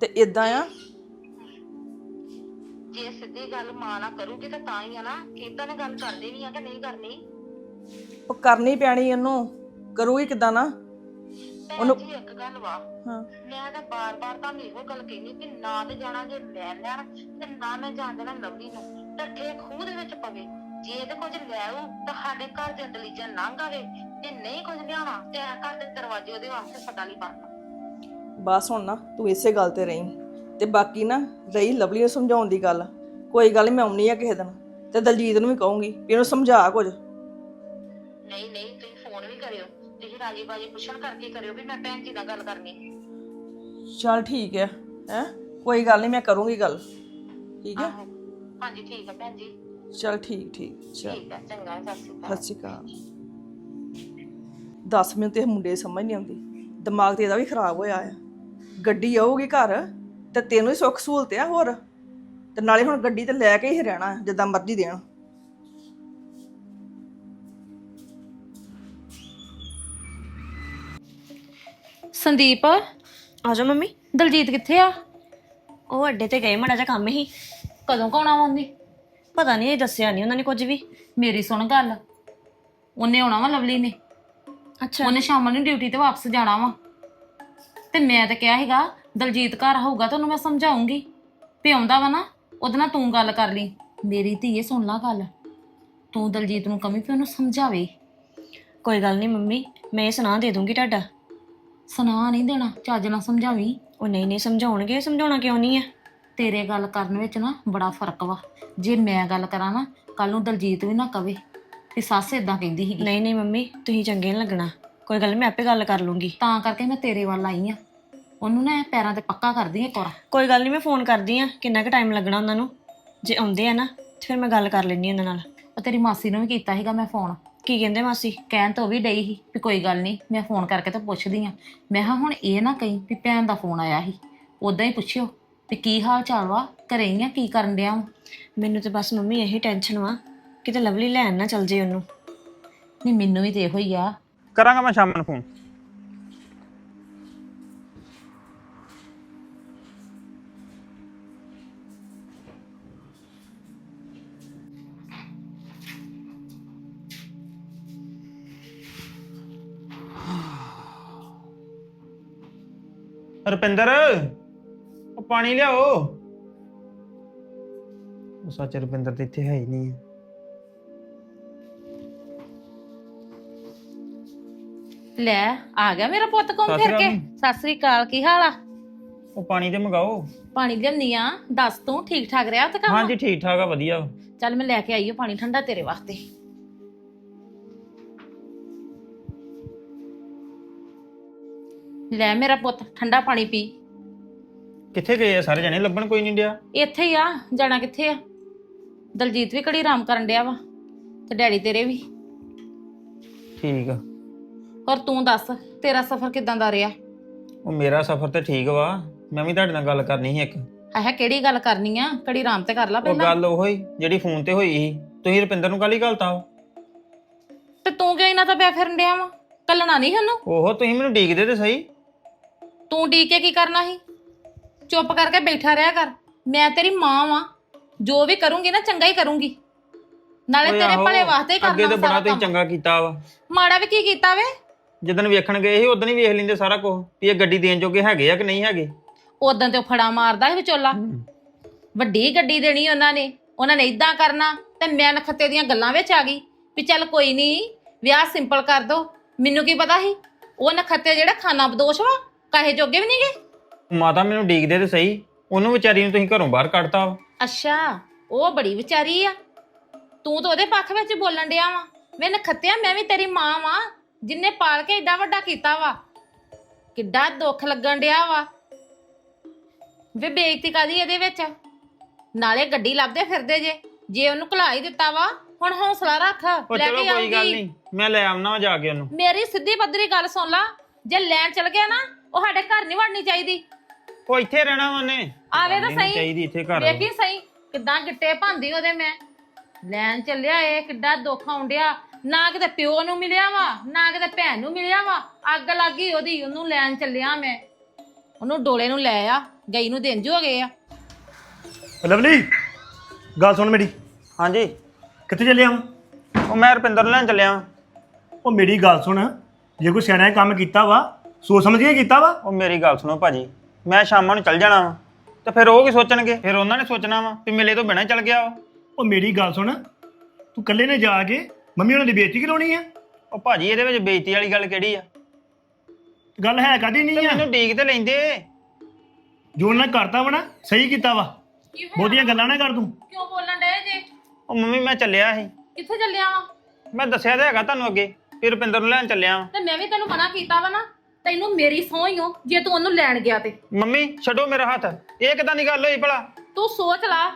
ਤੇ ਇਦਾਂ ਆ। ਜੇ ਸਿੱਧੀ ਗੱਲ ਮਾਂ ਨਾਲ ਕਰੂਗੀ ਤਾਂ ਤਾਂ ਹੀ ਆ ਨਾ। ਕਿਦਾਂ ਨੇ ਗੱਲ ਕਰਦੇ ਵੀ ਆ ਕਿ ਨਹੀਂ ਕਰਨੀ? ਉਹ ਕਰਨੀ ਪੈਣੀ ਉਹਨੂੰ। ਕਰੂਗੀ ਕਿਦਾਂ ਨਾ? ਭੈਣ ਜੀ ਇੱਕ ਗੱਲ ਵਾ। ਹਾਂ। ਮੈਂ ਤਾਂ ਬਾਰ-ਬਾਰ ਤੁਹਾਨੂੰ ਇਹੋ ਗੱਲ ਕਹਿੰਦੀ ਕਿ ਨਾ ਤੇ ਜਾਣਾ ਜੇ ਲੈ ਲੈਣ ਤੇ ਨਾ ਮੈਂ ਜਾਣ ਦੇਣਾ ਲਵਲੀ ਨੂੰ। ਟੱਠੇ ਖੂਹ ਦੇ ਵਿੱਚ ਪਵੇ। ਜੇ ਤੇ ਕੁਝ ਲੈ ਆਊ ਤਾਂ ਸਾਡੇ ਘਰ ਦੇ ਦਲੀਜਾ ਲੰਘ ਆਵੇ। ਤੇ ਨਹੀਂ ਕੁਝ ਲਿਆਉਣਾ ਤੇ ਇਹ ਘਰ ਦੇ ਦਰਵਾਜ਼ੇ ਉਹਦੇ ਵਾਸਤੇ ਸਦਾ ਲਈ ਬੰਦ ਬਸ ਹੁਣ ਨਾ ਤੂੰ ਇਸੇ ਗੱਲ ਤੇ ਰਹੀਂ। ਤੇ ਬਾਕੀ ਨਾ ਰਹੀ ਲਵਲੀ ਨੂੰ ਸਮਝਾਉਣ ਦੀ ਗੱਲ। ਕੋਈ ਗੱਲ ਨੀ ਮੈਂ ਆਉਣੀ ਆ ਕਿਸੇ ਦਿਨ। ਤੇ ਦਲਜੀਤ ਨੂੰ ਵੀ ਕਹੂੰਗੀ ਵੀ ਇਹਨੂੰ ਸਮਝਾ ਕੁਝ। ਨਹੀਂ ਨਹੀਂ ਤੁਸੀਂ ਫੋਨ ਵੀ ਕਰਿਓ। ਰਾਜੀ ਬਾਜੀ ਪੁੱਛਣ ਕਰਕੇ ਕਰਿਓ ਵੀ ਮੈਂ ਭੈਣ ਜੀ ਨਾਲ ਗੱਲ ਕਰਨੀ। ਚੱਲ ਠੀਕ ਹੈ ਹੈ? ਕੋਈ ਗੱਲ ਨਹੀਂ ਮੈਂ ਕਰੂੰਗੀ ਗੱਲ। ਠੀਕ ਹੈ? ਆਹੋ। ਹਾਂਜੀ ਠੀਕ ਆ ਭੈਣ ਜੀ। ਚੱਲ ਠੀਕ ਠੀਕ। ਚੱਲ। ਠੀਕ ਚੰਗਾ ਸਤਿ ਸ਼੍ਰੀ ਅਕਾਲ। ਸਤਿ ਸ਼੍ਰੀ ਅਕਾਲ। ਦਸ ਮਿੰਟ ਇਹ ਮੁੰਡੇ ਦੀ ਸਮਝ ਨਹੀਂ ਆਉਂਦੀ। ਦਿਮਾਗ ਤੇ ਇਹਦਾ ਵੀ ਖਰਾਬ ਹੋਇਆ ਆ। ਗੱਡੀ ਆਊਗੀ ਘਰ ਤੇ ਤੈਨੂੰ ਹੀ ਸੁੱਖ ਸਹੂਲਤ ਆ ਹੋਰ? ਤੇ ਨਾਲੇ ਹੁਣ ਗੱਡੀ ਤੇ ਲੈ ਕੇ ਹੀ ਰਹਿਣਾ ਜਿੱਦਾਂ ਮਰਜ਼ੀ ਦੇਣ। ਸੰਦੀਪ? ਆ ਜਾ ਮੰਮੀ। ਦਲਜੀਤ ਕਿੱਥੇ ਆ? ਉਹ ਅੱਡੇ ਤੇ ਗਏ ਮੜਾ ਜਾ ਕੰਮ ਹੀ। ਕਦੋਂ ਕੋਣ ਆਉਂਦੀ ਪਤਾ ਨਹੀਂ ਇਹ ਦੱਸਿਆ ਨਹੀਂ ਉਹਨਾਂ ਨੇ ਕੁਝ ਵੀ। ਮੇਰੀ ਸੁਣ ਗੱਲ। ਉਹਨੇ ਆਉਣਾ ਵਾ ਲਵਲੀ ਨੇ। ਅੱਛਾ। ਉਹਨੇ ਸ਼ਾਮ ਨੂੰ ਡਿਊਟੀ ਤੇ ਵਾਪਸ ਜਾਣਾ ਵਾ। ਤੇ ਮੈਂ ਤਾਂ ਕਿਹਾ ਸੀਗਾ ਦਲਜੀਤ ਘਰ ਹੋਊਗਾ ਤਾਂ ਉਹਨੂੰ ਮੈਂ ਸਮਝਾਉਂਗੀ। ਵੀ ਆਉਂਦਾ ਵਾ ਨਾ ਉਹਦੇ ਨਾਲ ਤੂੰ ਗੱਲ ਕਰ ਲਈ। ਮੇਰੀ ਧੀਏ ਸੁਣ ਲਾ ਗੱਲ। ਤੂੰ ਦਲਜੀਤ ਨੂੰ ਕਮੀ ਵੀ ਉਹਨੂੰ ਸਮਝਾਵੇ। ਕੋਈ ਗੱਲ ਨਹੀਂ ਮੰਮੀ ਮੈਂ ਇਹ ਸੁਣਾ ਦੇ ਦੂੰਗੀ ਤੁਹਾਡਾ। ਸੁਣਾ ਨਹੀਂ ਦੇਣਾ ਚੱਜ ਨਾਲ ਸਮਝਾਵੀਂ। ਉਹ ਨਹੀਂ ਨਹੀਂ ਸਮਝਾਉਣਗੇ ਸਮਝਾਉਣਾ ਕਿਉਂ ਨਹੀਂ ਆ? ਤੇਰੇ ਗੱਲ ਕਰਨ ਵਿੱਚ ਨਾ ਬੜਾ ਫ਼ਰਕ ਵਾ। ਜੇ ਮੈਂ ਗੱਲ ਕਰਾਂ ਨਾ ਕੱਲ ਨੂੰ ਦਲਜੀਤ ਵੀ ਨਾ ਕਵੇ ਵੀ ਸੱਸ ਇਦਾਂ ਕਹਿੰਦੀ ਸੀਗੀ। ਨਹੀਂ ਨਹੀਂ ਮੰਮੀ ਤੁਸੀਂ ਚੰਗੇ ਨਹੀਂ ਲੱਗਣਾ। ਕੋਈ ਗੱਲ ਨੀ ਮੈਂ ਆਪੇ ਗੱਲ ਕਰ ਲੂੰਗੀ। ਤਾਂ ਕਰਕੇ ਮੈਂ ਤੇਰੇ ਵੱਲ ਆਈ ਆ। ਉਹਨੂੰ ਨਾ ਪੈਰਾਂ ਤੇ ਪੱਕਾ ਕਰਦੀ ਆ ਇੱਕ ਵਾਰ। ਕੋਈ ਗੱਲ ਨਹੀਂ ਮੈਂ ਫੋਨ ਕਰਦੀ ਆ ਕਿੰਨਾ ਕੁ ਟਾਈਮ ਲੱਗਣਾ ਉਹਨਾਂ ਨੂੰ। ਜੇ ਆਉਂਦੇ ਆ ਨਾ ਤੇ ਫਿਰ ਮੈਂ ਗੱਲ ਕਰ ਲੈਣੀ ਉਹਨਾਂ ਨਾਲ। ਉਹ ਤੇਰੀ ਮਾਸੀ ਨੂੰ ਵੀ ਕੀਤਾ ਸੀਗਾ ਮੈਂ ਫੋਨ। ਕੀ ਕਹਿੰਦੇ ਮਾਸੀ? ਕਹਿਣ ਤਾਂ ਉਹ ਵੀ ਡਈ ਸੀ ਵੀ ਕੋਈ ਗੱਲ ਨਹੀਂ ਮੈਂ ਫੋਨ ਕਰਕੇ ਤਾਂ ਪੁੱਛਦੀ ਆ ਮੈਂ ਕਿਹਾ ਹੁਣ ਇਹ ਨਾ ਕਹੀਂ ਵੀ ਭੈਣ ਦਾ ਫੋਨ ਆਇਆ ਸੀ ਉਦਾਂ ਹੀ ਪੁੱਛਿਓ ਵੀ ਕੀ ਹਾਲ ਚਾਲ ਵਾ? ਘਰੇ ਹੀ ਆ ਕੀ ਕਰਨ ਡਿਆ ਵਾਂ? ਮੈਨੂੰ ਤੇ ਬਸ ਮੰਮੀ ਇਹੀ ਟੈਨਸ਼ਨ ਵਾ ਕਿਤੇ ਲਵਲੀ ਲੈਣ ਨਾ ਚੱਲ ਜੇ ਉਹਨੂੰ। ਨਹੀਂ ਮੈਨੂੰ ਵੀ ਤੇ ਇਹੋ ਹੀ ਆ। ਕਰਾਂਗਾ ਮੈਂ ਸ਼ਾਮ ਨੂੰ ਫੋਨ ਰੁਪਿੰਦਰ ਉਹ ਪਾਣੀ ਲਿਆਓ। ਉਹ ਸੱਚ ਰੁਪਿੰਦਰ ਤੇ ਇੱਥੇ ਹੈ ਹੀ ਨਹੀਂ ਲੈ ਆ ਗਿਆ ਮੇਰਾ ਪੁੱਤ ਘੁੰਮ ਸਤਿ ਫਿਰ ਕੇ। ਅਕਾਲ। ਸਤਿ ਸ੍ਰੀ ਅਕਾਲ ਕੀ ਹਾਲ ਆ? ਉਹ ਪਾਣੀ ਤੇ ਮੰਗਾਓ। ਪਾਣੀ ਲਿਆਉਂਦੀ ਆ ਦੱਸ ਤੂੰ ਠੀਕ ਠਾਕ ਰਿਹਾ ਤੇ ਕੰਮ? ਹਾਂਜੀ ਠੀਕ ਠਾਕ ਆ ਵਧੀਆ। ਚੱਲ ਮੈਂ ਲੈ ਕੇ ਆਈ ਹਾਂ ਪਾਣੀ ਠੰਡਾ ਤੇਰੇ ਵਾਸਤੇ। ਲੈ ਮੇਰਾ ਪੁੱਤ ਠੰਡਾ ਪਾਣੀ ਪੀ। ਕਿੱਥੇ ਗਏ ਆ? ਸਾਰੇ ਜਣੇ ਲੱਭਣ ਕੋਈ ਨਹੀਂ ਡਿਆ? ਇੱਥੇ ਹੀ ਆ ਜਾਣਾ ਕਿੱਥੇ ਆ? ਦਲਜੀਤ ਵੀ ਘੜੀ ਆਰਾਮ ਕਰਨ ਡਿਆ ਵਾ ਤੇ ਡੈਡੀ ਤੇਰੇ ਵੀ। ਠੀਕ ਆ। ਹੋਰ ਤੂੰ ਦੱਸ ਤੇਰਾ ਸਫ਼ਰ ਕਿਦਾਂ ਦਾ ਰਿਹਾ? ਉਹ ਮੇਰਾ ਸਫ਼ਰ ਤੇ ਠੀਕ ਵਾ ਮੈਂ ਵੀ ਤੁਹਾਡੇ ਨਾਲ ਗੱਲ ਕਰਨੀ ਸੀ ਇੱਕ। ਆਹ ਕਿਹੜੀ ਗੱਲ ਕਰਨੀ ਆ? ਘੜੀ ਆਰਾਮ ਤੇ ਕਰ ਲਾ ਉਹ ਪਹਿਲਾਂ। ਗੱਲ ਉਹ ਹੀ ਜਿਹੜੀ ਫੋਨ ਤੇ ਹੋਈ ਸੀ। ਤੁਸੀਂ ਰੁਪਿੰਦਰ ਨੂੰ ਕਾਲੀ ਗਲਤਾ ਤੇ ਤੂੰ ਕਿਉਂ ਇਹਨਾਂ ਤਾਂ ਪਿਆ ਫਿਰਨ ਡਿਆ ਵਾ? ਕੱਲਣਾ ਨਹੀਂ ਸਾਨੂੰ। ਉਹ ਤੁਸੀਂ ਮੈਨੂੰ ਡੀਕਦੇ ਤੇ ਸਹੀ। ਤੂੰ ਡੀ ਕੇ ਕੀ ਕਰਨਾ ਸੀ? ਚੁੱਪ ਕਰਕੇ ਬੈਠਾ ਰਿਹਾ ਕਰ। ਮੈਂ ਤੇਰੀ ਮਾਂ ਵਾਂ। ਜੋ ਵੀ ਕਰੂੰਗੀ ਨਾ ਚੰਗਾ ਹੀ ਕਰੂੰਗੀ। ਨਾਲੇ ਓਏ ਤੇਰੇ ਆਹੋ, ਭਲੇ ਵਾਸਤੇ ਹੀ ਅੱਗੇ ਕਰਨਾ ਤੇ ਬੜਾ ਸਾਰਾ ਤੁਸੀਂ ਕੰਮ। ਚੰਗਾ ਕੀਤਾ ਵਾ। ਮਾੜਾ ਵੀ ਕੀ ਕੀਤਾ ਵੇ? ਜਦੋਂ ਵੇਖਣ ਗਏ ਸੀ ਉਦੋਂ ਹੀ ਵੇਖ ਲੈਂਦੇ ਸਾਰਾ ਕੁਝ ਵੀ ਇਹ ਗੱਡੀ ਦੇਣ ਜੋਗੇ ਹੈਗੇ ਆ ਕਿ ਨਹੀਂ ਹੈਗੇ। ਉਦੋਂ ਤੇ ਉਹ ਫੜਾ ਮਾਰਦਾ ਸੀ ਵਿਚੋਲਾ। ਵੱਡੀ ਗੱਡੀ ਦੇਣੀ ਉਹਨਾਂ ਨੇ। ਉਹਨਾਂ ਨੇ ਇਦਾਂ ਕਰਨਾ ਤੇ ਮੈਂ ਨਖੱਤੇ ਦੀਆਂ ਗੱਲਾਂ ਵਿੱਚ ਆ ਗਈ ਵੀ ਚੱਲ ਕੋਈ ਨਹੀਂ ਵਿਆਹ ਸਿੰਪਲ ਕਰ ਦੋ। ਮੈਨੂੰ ਕੀ ਪਤਾ ਸੀ? ਉਹ ਨਖੱਤੇ ਜਿਹੜਾ ਖਾਨਾ ਬਦੋਸ਼ ਵਾ ਕਾਹੇ ਜੋਗੇ ਵੀ ਨਹੀਂਗੇ? ਮਾਤਾ ਮੈਨੂੰ ਡੀਕਦੇ ਤੇ ਸਹੀ। ਉਹਨੂੰ ਵਿਚਾਰੀ ਨੂੰ ਤੁਸੀਂ ਘਰੋਂ ਬਾਹਰ ਕੱਢਤਾ ਵਾ। ਅੱਛਾ ਉਹ ਬੜੀ ਵਿਚਾਰੀ ਆ। ਤੂੰ ਤਾਂ ਉਹਦੇ ਪੱਖ ਵਿੱਚ ਬੋਲਣ ਡਿਆ ਵਾ। ਵੇ ਨਖੱਤਿਆ ਮੈਂ ਵੀ ਤੇਰੀ ਮਾਂ ਵਾਂ ਜਿੰਨੇ ਪਾਲ ਕੇ ਏਡਾ ਵੱਡਾ ਕੀਤਾ ਵਾ। ਕਿੱਡਾ ਦੁੱਖ ਲੱਗਣ ਡਿਆ ਵਾ। ਵੇ ਬੇਇੱਜ਼ਤੀ ਕਾਦੀ ਇਹਦੇ ਵਿੱਚ? ਨਾਲੇ ਗੱਡੀ ਲੱਭਦੇ ਫਿਰਦੇ ਜੇ। ਜੇ ਉਹਨੂੰ ਘਲਾ ਹੀ ਦਿੱਤਾ ਵਾ ਹੁਣ ਹੌਸਲਾ ਰੱਖ ਉਹ ਲੈ ਚਲੋ ਕੇ ਕੋਈ ਗੱਲ ਆਉਂਗੀ। ਨਹੀਂ ਮੈਂ ਲੈ ਆਉਣਾ ਜਾ ਕੇ ਉਹਨੂੰ। ਮੇਰੀ ਸਿੱਧੀ ਪੱਧਰੀ ਗੱਲ ਸੁਣ ਲਾ। ਜੇ ਲੈਣ ਚਲ ਗਿਆ ਨਾ ਉਹ ਸਾਡੇ ਘਰ ਨਹੀਂ ਵੜਨੀ ਚਾਹੀਦੀ। ਉਹ ਇੱਥੇ ਰਹਿਣਾ ਵਾ ਉਹਨੇ। ਆਵੇ ਤਾਂ ਨਹੀਂ ਸਹੀ। ਚਾਹੀਦੀ ਇੱਥੇ ਘਰ। ਵੇਖੀ ਸਹੀ। ਕਿੱਦਾਂ ਗਿੱਟੇ ਭਾਂਦੀ ਉਹਦੇ ਮੈਂ। ਲੈਣ ਚੱਲਿਆ ਏ ਕਿੱਡਾ ਦੁੱਖ ਆਉਂਦਿਆ ਨਾ ਕਿਤੇ ਪਿਓ ਨੂੰ ਮਿਲਿਆ ਵਾ ਨਾ ਕਿਤੇ ਭੈਣ ਨੂੰ ਮਿਲਿਆ ਵਾ। ਅੱਗ ਲੱਗੀ ਉਹਦੀ ਉਹਨੂੰ ਲੈਣ ਚੱਲਿਆ ਮੈਂ। ਉਹਨੂੰ ਡੋਲੇ ਨੂੰ ਲੈ ਆ ਗਈ ਨੂੰ ਦਿਨ ਜੋ ਹੋ ਗਏ ਆ। ਲਵਲੀ ਗੱਲ ਸੁਣ ਮੇਰੀ। ਹਾਂਜੀ। ਕਿੱਥੇ ਚੱਲਿਆ ਵਾਂ? ਉਹ ਮੈਂ ਰੁਪਿੰਦਰ ਨੂੰ ਲੈਣ ਚੱਲਿਆ ਵਾਂ। ਉਹ ਮੇਰੀ ਗੱਲ ਸੁਣ। ਜੇ ਕੋਈ ਸਿਆਣਾ ਕੰਮ ਕੀਤਾ ਵਾ ਸੋਚ ਸਮਝ ਕੇ ਕੀਤਾ ਵਾ? ਉਹ ਮੇਰੀ ਗੱਲ ਸੁਣੋ ਭਾਜੀ ਮੈਂ ਸ਼ਾਮਾਂ ਨੂੰ ਚੱਲ ਜਾਣਾ ਵਾ ਤੇ ਫਿਰ ਉਹ ਕੀ ਸੋਚਣਗੇ? ਫਿਰ ਉਹਨਾਂ ਨੇ ਸੋਚਣਾ ਵਾ ਵੀ ਮੇਲੇ ਤੋਂ ਬਿਨਾਂ ਚੱਲ ਗਿਆ ਵਾ ਉਹ ਮੇਰੀ ਗੱਲ ਸੁਣ ਤੂੰ ਇਕੱਲੇ ਨੇ ਜਾ ਕੇ ਮੰਮੀ ਉਹਨਾਂ ਦੀ ਬੇਇੱਜ਼ਤੀ ਕਰਾਉਣੀ ਆ? ਉਹ ਭਾਜੀ ਇਹਦੇ ਵਿੱਚ ਬੇਇੱਜ਼ਤੀ ਵਾਲੀ ਗੱਲ ਕਿਹੜੀ ਆ? ਗੱਲ ਹੈ ਕਾਦੀ ਨਹੀਂ ਆ? ਮੈਨੂੰ ਡੀਕ ਤੇ ਲੈਂਦੇ। ਜੋ ਉਹਨਾਂ ਕਰਤਾ ਵਾ ਨਾ ਸਹੀ ਕੀਤਾ ਵਾ। ਬਹੁਤੀਆਂ ਗੱਲਾਂ ਨਾ ਕਰ ਤੂੰ। ਕਿਉਂ ਬੋਲਣ ਡਏ ਜੇ? ਉਹ ਮੰਮੀ ਮੈਂ ਚੱਲਿਆ ਸੀ। ਕਿੱਥੇ ਚੱਲਿਆ ਵਾ? ਮੈਂ ਦੱਸਿਆ ਤਾਂ ਹੈਗਾ ਤੁਹਾਨੂੰ ਅੱਗੇ ਫਿਰ ਰੁਪਿੰਦਰ ਨੂੰ ਲੈਣ ਚੱਲਿਆ ਵਾਂ। ਤੇ ਮੈਂ ਵੀ ਤੈਨੂੰ ਮਨਾ ਕੀਤਾ ਵਾ ਨਾ। ਤੈਨੂੰ ਮੇਰੀ ਸਹੁੰ ਹੀ ਹੋ ਜੇ ਤੂੰ ਉਹਨੂੰ ਲੈਣ ਗਿਆ ਤੇ। ਮੰਮੀ ਛੱਡੋ ਮੇਰਾ ਹੱਥ। ਇਹ ਕਿਦਾਂ ਦੀ ਗੱਲ ਹੋਈ ਭਲਾ? ਤੂੰ ਸੋਚ ਲਾ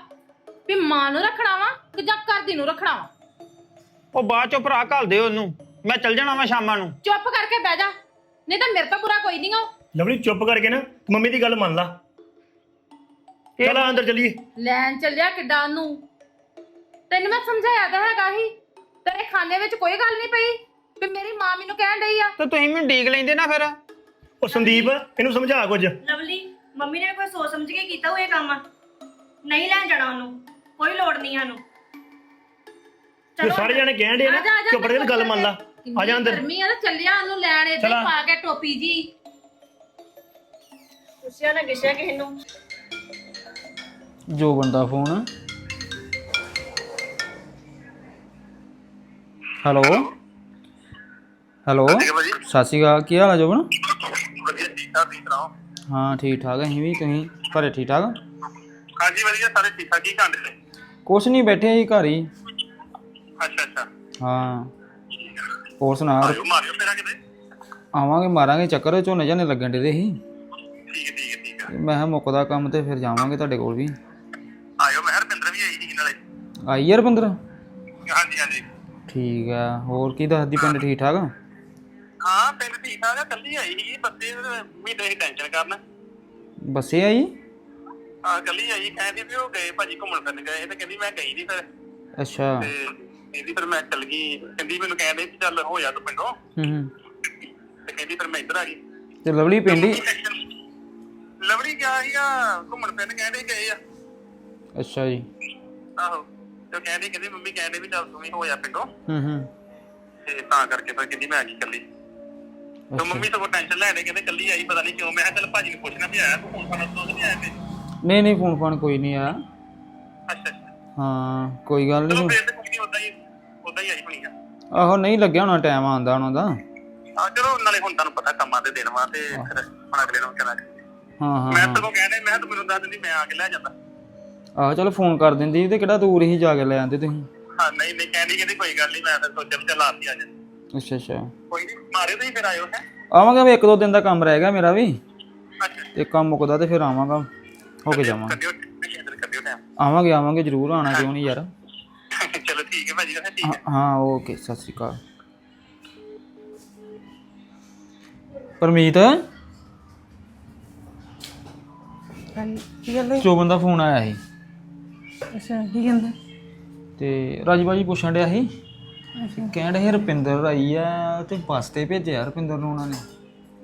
ਵੀ ਮਾਂ ਨੂੰ ਰੱਖਣਾ ਵਾ ਕਿ ਜਾਂ ਘਰ ਦੀ ਨੂੰ ਰੱਖਣਾ ਵਾ। ਉਹ ਬਾਅਦ ਚੋਂ ਭਰਾ ਘੱਲ ਦਿਓ ਉਹਨੂੰ। ਮੈਂ ਚੱਲ ਜਾਣਾ ਵਾ ਸ਼ਾਮਾਂ ਨੂੰ। ਚੁੱਪ ਕਰਕੇ ਬਹਿ ਜਾ। ਨਹੀਂ ਤਾਂ ਮੇਰੇ ਤੋਂ ਬੁਰਾ ਕੋਈ ਨਹੀਂ ਹੋ ਲਵਲੀ ਚੁੱਪ ਕਰਕੇ ਨਾ ਮੰਮੀ ਦੀ ਗੱਲ ਮੰਨ ਲਾ। ਚਲ ਆ ਅੰਦਰ ਚੱਲੀਏ। ਲੈਣ ਚੱਲਿਆ ਕਿੱਡਾ ਨੂੰ ਤੈਨੂੰ ਮੈਂ ਸਮਝਾਇਆ ਤਾਂ ਹੈਗਾ ਹੀ ਤੇਰੇ ਖਾਨੇ ਵਿੱਚ ਕੋਈ ਗੱਲ ਨਹੀਂ ਪਈ। ਵੀ ਮੇਰੀ ਮਾਂ ਮੈਨੂੰ ਕਹਿਣ ਡਈ ਆ। ਤੇ ਤੁਸੀਂ ਮੈਨੂੰ ਡੀਕ ਲੈਂਦੇ ਨਾ ਫਿਰ। ਉਹ ਸੰਦੀਪ ਇਹਨੂੰ ਸਮਝਾ ਕੁਝ। ਲਵਲੀ ਮੰਮੀ ਨੇ ਕੋਈ ਸੋਚ ਸਮਝ ਕੇ ਕੀਤਾ ਹੋਇਆ ਕੰਮ? ਨਹੀਂ ਲੈਣ ਜਾਣਾ ਉਹਨੂੰ। ਕੋਈ ਲੋੜ ਨਹੀਂ ਸਾਨੂੰ। ਤੇ ਸਾਰੇ ਜਾਣੇ ਕਹਿਣ ਦੇ ਨਾ ਜਾ, ਜਾ, ਚੁੱਪ ਕਰਕੇ ਗੱਲ ਮੰਨ ਲਾ। ਆ ਜਾ ਅੰਦਰ। ਗਰਮੀ ਆ ਤਾਂ ਚੱਲਿਆ ਉਹਨੂੰ ਲੈਣ ਚਲਾ। ਹੀ ਪਾ ਕੇ ਟੋਪੀ ਜੀ। ਪੁੱਛਿਆ ਨਾ ਗਿਸ਼ਿਆ ਕਿਸੇ ਨੂੰ। ਜੋ ਬੰਦਾ ਫੋਨ। ਹੈਲੋ। ਹੈਲੋ ਸਤਿ ਸ਼੍ਰੀ ਅਕਾਲ ਕੀ ਹਾਲ ਹੈ ਜੋਬਨ? ਵਧੀਆ ਠੀਕ ਠਾਕ ਤੁਸੀਂ ਸੁਣਾਓ? ਹਾਂ ਠੀਕ ਠਾਕ ਅਸੀਂ ਵੀ ਤੁਸੀਂ ਘਰੇ ਠੀਕ ਠਾਕ ਹਾਂਜੀ ਵਧੀਆ ਸਾਰੇ ਠੀਕ ਠਾਕ ਕੀ ਕਰਦੇ ਕੁਛ ਨਹੀਂ ਬੈਠੇ ਸੀ ਘਰ ਹੀ। ਅੱਛਾ ਅੱਛਾ। ਹਾਂ। ਹੋਰ ਸੁਣਾ ਆਇਓ ਮਾਰਿਓ ਮੇਰਾ ਕਿਤੇ ਆਵਾਂਗੇ ਮਾਰਾਂਗੇ ਚੱਕਰ ਝੋਨੇ ਝਾਨੇ ਲੱਗਣ ਦੇ ਸੀ। ਠੀਕ ਠੀਕ ਠੀਕ ਮੈਂ ਕਿਹਾ ਮੁੱਕਦਾ ਕੰਮ ਤੇ ਫਿਰ ਜਾਵਾਂਗੇ ਤੁਹਾਡੇ ਕੋਲ ਵੀ। ਆਇਓ ਮੈਂ ਹਰਪਿੰਦਰ ਵੀ ਆਈ ਸੀ ਨਾਲੇ। ਆਈ ਯਾਰ ਬੰਦਰ ਹਾਂਜੀ ਹਾਂਜੀ। ਠੀਕ ਆ ਹੋਰ ਕੀ ਦੱਸਦੀ ਪਿੰਡ ਠੀਕ ਠਾਕ ਠੀਕ ਠਾਕ ਆ ਕੱਲੀ ਆਈ ਸੀ ਬੱਸੇ ਮਹੀਨੇ ਦੀ ਟੈਨਸ਼ਨ ਕਰਨ। ਬੱਸੇ ਆਈ? ਆ ਕੱਲੀ ਆਈ ਕਹਿੰਦੀ ਵੀ ਉਹ ਗਏ ਭਾਜੀ ਘੁੰਮਣ ਫਿਰਨ ਗਏ ਤੇ ਕਹਿੰਦੀ ਮੈਂ ਗਈ ਨਹੀਂ ਫਿਰ। ਅੱਛਾ। ਤੇ ਕਹਿੰਦੀ ਫਿਰ ਮੈਂ ਚੱਲ ਗਈ ਕਹਿੰਦੀ ਮੈਨੂੰ ਕਹਿੰਦੇ ਵੀ ਚੱਲ ਹੋ ਜਾ ਤੂੰ ਪਿੰਡੋਂ। ਹੂੰ ਹੂੰ। ਤੇ ਕਹਿੰਦੀ ਫਿਰ ਮੈਂ ਇੱਧਰ ਆ ਗਈ। ਤੇ ਲਵਲੀ ਪਿੰਡ ਹੀ? ਲਵੜੀ ਗਿਆ ਸੀ ਆ ਘੁੰਮਣ ਫਿਰਨ ਕਹਿੰਦੇ ਗਏ ਆ। ਅੱਛਾ ਜੀ। ਆਹੋ ਤੇ ਕਹਿੰਦੀ ਕਹਿੰਦੀ ਮੰਮੀ ਕਹਿੰਦੇ ਵੀ ਚੱਲ ਤੂੰ ਵੀ ਹੋ ਜਾ ਪਿੰਡੋਂ। ਹੂੰ ਹੂੰ। ਤੇ ਤਾਂ ਕਰਕੇ ਫਿਰ ਕਹਿੰਦੀ ਮੈਂ ਆ ਗਈ ਕੱਲੀ ਤੇ ਮੰਮੀ ਸਗੋਂ ਟੈਨਸ਼ਨ ਲੈਣੇ ਕਹਿੰਦੇ ਕੱਲੀ ਆਈ ਪਤਾ ਨਹੀਂ ਕਿਉਂ। ਮੈਂ ਕਿਹਾ ਚੱਲ ਭਾਜੀ ਨੂੰ ਪੁੱਛਣਾ ਵੀ ਆਇਆ ਤੂੰ ਫੋਨ ਕਰਨਾ ਤੋਂ ਨਹੀਂ ਆਇਆ ਤੇ ਨਹੀਂ ਨਹੀਂ ਫੋਨ ਫਾਨ ਕੋਈ ਨਹੀਂ ਆ ਅੱਛਾ ਅੱਛਾ। ਹਾਂ ਕੋਈ ਗੱਲ ਚਲੋ ਨਹੀਂ ਫੇਰ ਤੇ ਕੋਈ ਨਹੀਂ ਉਦਾਂ ਹੀ ਉਦਾਂ ਹੀ ਆਈ ਹੋਣੀ ਆ। ਆਹੋ ਨਹੀਂ ਲੱਗਿਆ ਹੋਣਾ ਟਾਈਮ ਆਉਂਦਾ ਉਹਨਾਂ ਦਾ ਆ ਚਲੋ ਨਾਲੇ ਹੁਣ ਤੁਹਾਨੂੰ ਪਤਾ ਕੰਮਾਂ ਦੇ ਦਿਨ ਵਾ ਤੇ ਫਿਰ ਹੁਣ ਅਗਲੇ ਨੂੰ ਕਿਹੜਾ ਹਾਂ ਹਾਂ ਮੈਂ ਹਾਂ। ਸਗੋਂ ਕਹਿੰਦੇ ਮੈਂ ਕਿਹਾ ਤੂੰ ਮੈਨੂੰ ਦੱਸ ਦਿੰਦੀ ਮੈਂ ਆ ਕੇ ਲੈ ਜਾਂਦਾ। ਆਹੋ ਚਲੋ ਫੋਨ ਕਰ ਦਿੰਦੀ ਤੇ ਕਿਹੜਾ ਦੂਰ ਹੀ ਜਾ ਕੇ ਲੈ ਆਂਦੇ ਤੁਸੀਂ। ਹਾਂ ਨਹੀਂ ਨਹੀਂ ਕਹਿੰਦੀ ਕਹਿੰਦੀ ਕੋਈ ਗੱਲ ਨਹੀਂ ਮੈਂ ਤਾਂ ਸੋਚਿਆ ਵੀ ਚੱਲ ਆਪ ਹੀ ਆ ਜਾ ਅੱਛਾ ਅੱਛਾ। ਕੋਈ ਨਹੀਂ ਮਾਰਿਓ ਤੁਸੀਂ ਫਿਰ ਆਇਓ ਹੈ। ਆਵਾਂਗਾ ਵੀ ਇੱਕ ਦੋ ਦਿਨ ਦਾ ਕੰਮ ਰਹਿ ਗਿਆ ਮੇਰਾ ਵੀ। ਅੱਛਾ। ਤੇ ਕੰਮ ਮੁੱਕਦਾ ਤੇ ਫਿਰ ਆਵਾਂਗਾ ਹੋ ਕੇ ਜਾਵਾਂਗੇ। ਟਾਈਮ ਆਵਾਂਗੇ ਆਵਾਂਗੇ ਜ਼ਰੂਰ ਆਣਾ ਕਿਉਂ ਨਹੀਂ ਯਾਰ। ਚਲੋ ਠੀਕ ਹੈ ਭਾਜੀ ਫਿਰ ਠੀਕ ਹਾਂ- ਹਾਂ ਓਕੇ ਸਤਿ ਸ਼੍ਰੀ ਅਕਾਲ। ਪਰਮੀਤ? ਕੀ ਗੱਲ ਬੰਦਾ ਫੋਨ ਆਇਆ ਸੀ। ਅੱਛਾ ਕੀ ਕਹਿੰਦਾ? ਤੇ ਰਾਜੀ ਬਾਜੀ ਪੁੱਛਣ ਡਿਆ ਸੀ। ਕਹਿਣ ਡਿਆ ਸੀ ਰੁਪਿੰਦਰ ਆਈ ਆ ਤੇ ਬੱਸ ਤੇ ਭੇਜਿਆ ਰੁਪਿੰਦਰ ਨੂੰ ਉਹਨਾਂ ਨੇ।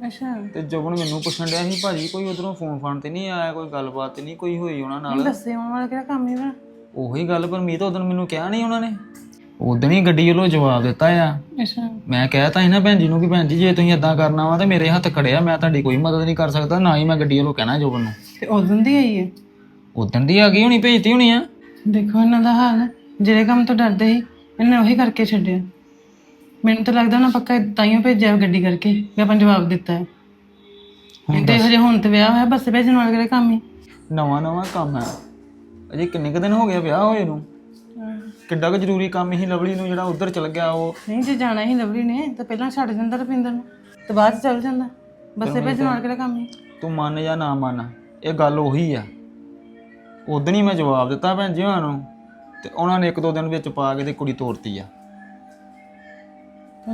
ਅੱਛਾ। ਤੇ ਜਬਨ ਮੈਨੂੰ ਪੁੱਛਣ ਡਿਆ ਸੀ ਭਾਜੀ ਕੋਈ ਉਧਰੋਂ ਫੋਨ ਫਾਨ ਤੇ ਨਹੀਂ ਆਇਆ ਕੋਈ ਗੱਲਬਾਤ ਤੇ ਨਹੀਂ ਕੋਈ ਹੋਈ ਉਹਨਾਂ ਨਾਲ? ਦੱਸੇ ਆਉਣ ਵਾਲਾ ਕਿਹੜਾ ਕੰਮ ਹੈ ਉਹੀ ਗੱਲ ਪਰਮੀਤ ਉਦੋਂ ਮੈਨੂੰ ਕਿਹਾ ਨਹੀਂ ਉਹਨਾਂ ਨੇ। ਉਦੋਂ ਹੀ ਗੱਡੀ ਵੱਲੋਂ ਜਵਾਬ ਦਿੱਤਾ ਆ। ਅੱਛਾ। ਮੈਂ ਕਹਿਤਾ ਸੀ ਨਾ ਭੈਣ ਜੀ ਨੂੰ ਕਿ ਭੈਣ ਜੀ ਜੇ ਤੁਸੀਂ ਇਦਾਂ ਕਰਨਾ ਵਾ ਤੇ ਮੇਰੇ ਹੱਥ ਖੜਿਆ ਮੈਂ ਤੁਹਾਡੀ ਕੋਈ ਮਦਦ ਨਹੀਂ ਕਰ ਸਕਦਾ ਨਾ ਹੀ ਮੈਂ ਗੱਡੀ ਵੱਲੋਂ ਕਹਿਣਾ ਜੋਬਨ ਨੂੰ। ਤੇ ਉਦੋਂ ਦੀ ਆਈ ਹੈ ਉਦੋਂ ਦੀ ਆ ਗਈ ਹੋਣੀ ਭੇਜਤੀ ਹੋਣੀ ਆ। ਦੇਖੋ ਇਹਨਾਂ ਦਾ ਹਾਲ ਜਿਹੜੇ ਕੰਮ ਤੋਂ ਡਰਦੇ ਸੀ। ਇਹਨੇ ਉਹੀ ਕਰਕੇ ਛੱਡਿਆ। ਮੈਨੂੰ ਤਾਂ ਲੱਗਦਾ ਉਹਨਾਂ ਪੱਕਾ ਤਾਈਓ ਭੇਜਿਆ ਗੱਡੀ ਕਰਕੇ ਵੀ ਆਪਾਂ ਜਵਾਬ ਦਿੱਤਾ ਹੈ। ਤੇ ਹਜੇ ਹੁਣ ਤੇ ਵਿਆਹ ਹੋਇਆ ਬੱਸ ਭੇਜਣ ਵਾਲਾ ਕਿਹੜਾ ਕੰਮ ਹੈ? ਨਵਾਂ ਨਵਾਂ ਕੰਮ ਹੈ। ਅਜੇ ਕਿੰਨੇ ਕੁ ਦਿਨ ਹੋ ਗਏ ਵਿਆਹ ਹੋਏ ਨੂੰ? ਕਿੱਡਾ ਕੁ ਜ਼ਰੂਰੀ ਕੰਮ ਹੀ ਲਵਲੀ ਨੂੰ ਜਿਹੜਾ ਉੱਧਰ ਚਲ ਗਿਆ ਉਹ। ਨਹੀਂ ਜੇ ਜਾਣਾ ਹੀ ਲਵਲੀ ਨੇ ਤਾਂ ਪਹਿਲਾਂ ਛੱਡ ਜਾਂਦਾ ਰੁਪਿੰਦਰ ਨੂੰ ਤੇ ਬਾਅਦ ਚ ਚੱਲ ਜਾਂਦਾ। ਬੱਸੇ ਭੇਜਣ ਵਾਲਾ ਕਿਹੜਾ ਕੰਮ ਹੈ? ਤੂੰ ਮੰਨ ਜਾਂ ਨਾ ਮੰਨ ਇਹ ਗੱਲ ਉਹੀ ਆ। ਉਦੋਂ ਹੀ ਮੈਂ ਜਵਾਬ ਦਿੱਤਾ ਭੈਣ ਜੀ ਨੂੰ। ਤੇ ਉਹਨਾਂ ਨੇ ਇੱਕ ਦੋ ਦਿਨ ਵਿੱਚ ਪਾ ਕੇ ਤੇ ਕੁੜੀ ਤੋਰਤੀ ਆ।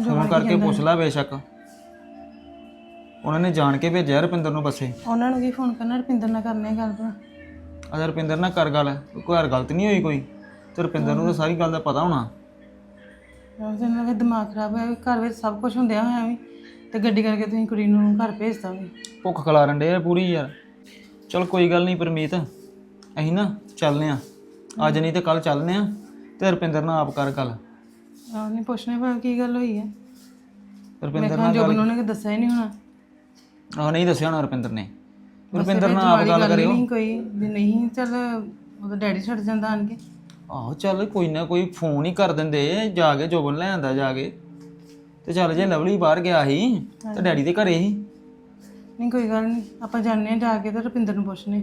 ਫੋਨ ਕਰਕੇ ਪੁੱਛ ਲੈ ਬੇਸ਼ੱਕ। ਉਹਨਾਂ ਨੇ ਜਾਣ ਕੇ ਭੇਜਿਆ ਰੁਪਿੰਦਰ ਨੂੰ ਬੱਸੇ। ਉਹਨਾਂ ਨੂੰ ਕੀ ਫੋਨ ਕਰਨਾ? ਰੁਪਿੰਦਰ ਨਾਲ ਕਰਨੇ ਗੱਲ ਭਲਾ। ਅਜਾ ਰੁਪਿੰਦਰ ਨਾਲ ਕਰ ਗੱਲ। ਕੋਈ ਹਰ ਗਲਤ ਨਹੀਂ ਹੋਈ ਕੋਈ? ਤੇ ਰੁਪਿੰਦਰ ਨੂੰ ਤਾਂ ਸਾਰੀ ਗੱਲ ਦਾ ਪਤਾ ਹੋਣਾ। ਉਹਦੇ ਨਾਲ ਦਿਮਾਗ ਖਰਾਬ ਹੋਇਆ ਵੀ ਘਰ ਵਿੱਚ ਸਭ ਕੁਝ ਹੁੰਦਿਆ ਹੋਇਆ ਵੀ। ਤੇ ਗੱਡੀ ਕਰਕੇ ਤੁਸੀਂ ਕੁੜੀ ਨੂੰ ਘਰ ਭੇਜ ਦੋਗੇ ਭੁੱਖ ਖਲਾਰਨ ਡੇ ਪੂਰੀ ਯਾਰ। ਚਲ ਕੋਈ ਗੱਲ ਨਹੀਂ ਪਰਮੀਤ। ਅਸੀਂ ਨਾ ਚੱਲਨੇ ਆ। ਅੱਜ ਨਹੀਂ ਤੇ ਕੱਲ ਚੱਲਨੇ ਆ। ਤੇ ਰੁਪਿੰਦਰ ਨਾਲ ਆਪ ਕਰ ਗੱਲ। ਆਹ ਨਹੀਂ ਪੁੱਛਣੇ ਭਾਵੇਂ ਕੀ ਗੱਲ ਹੋਈ ਹੈ ਰੁਪਿੰਦਰ ਨਾਲ ਜੋਬਨ ਉਹਨੇ ਦੱਸਿਆ ਹੀ ਨਹੀਂ ਹੋਣਾ। ਆਹ ਨਹੀਂ ਦੱਸਿਆ ਹੋਣਾ ਰੁਪਿੰਦਰ ਨੇ। ਰੁਪਿੰਦਰ ਨਾਲ ਆਪ ਗੱਲ ਕਰਿਓ। ਨਹੀਂ ਕੋਈ। ਜੇ ਨਹੀਂ ਚੱਲ ਉਹਦਾ ਡੈਡੀ ਛੱਡ ਜਾਂਦਾ ਆਣ ਕੇ। ਆਹੋ ਚੱਲ ਕੋਈ ਨਾ ਕੋਈ ਫੋਨ ਹੀ ਕਰ ਦਿੰਦੇ ਜਾ ਕੇ ਜੋਬਨ ਲੈ ਆਂਦਾ ਜਾ ਕੇ। ਤੇ ਚੱਲ ਜੇ ਲਵਲੀ ਬਾਹਰ ਗਿਆ ਸੀ ਤੇ ਡੈਡੀ ਦੇ ਘਰੇ ਸੀ। ਨਹੀਂ ਕੋਈ ਗੱਲ ਨਹੀਂ ਆਪਾਂ ਜਾਣਦੇ ਆ ਜਾ ਕੇ ਤੇ ਰੁਪਿੰਦਰ ਨੂੰ ਪੁੱਛਨੇ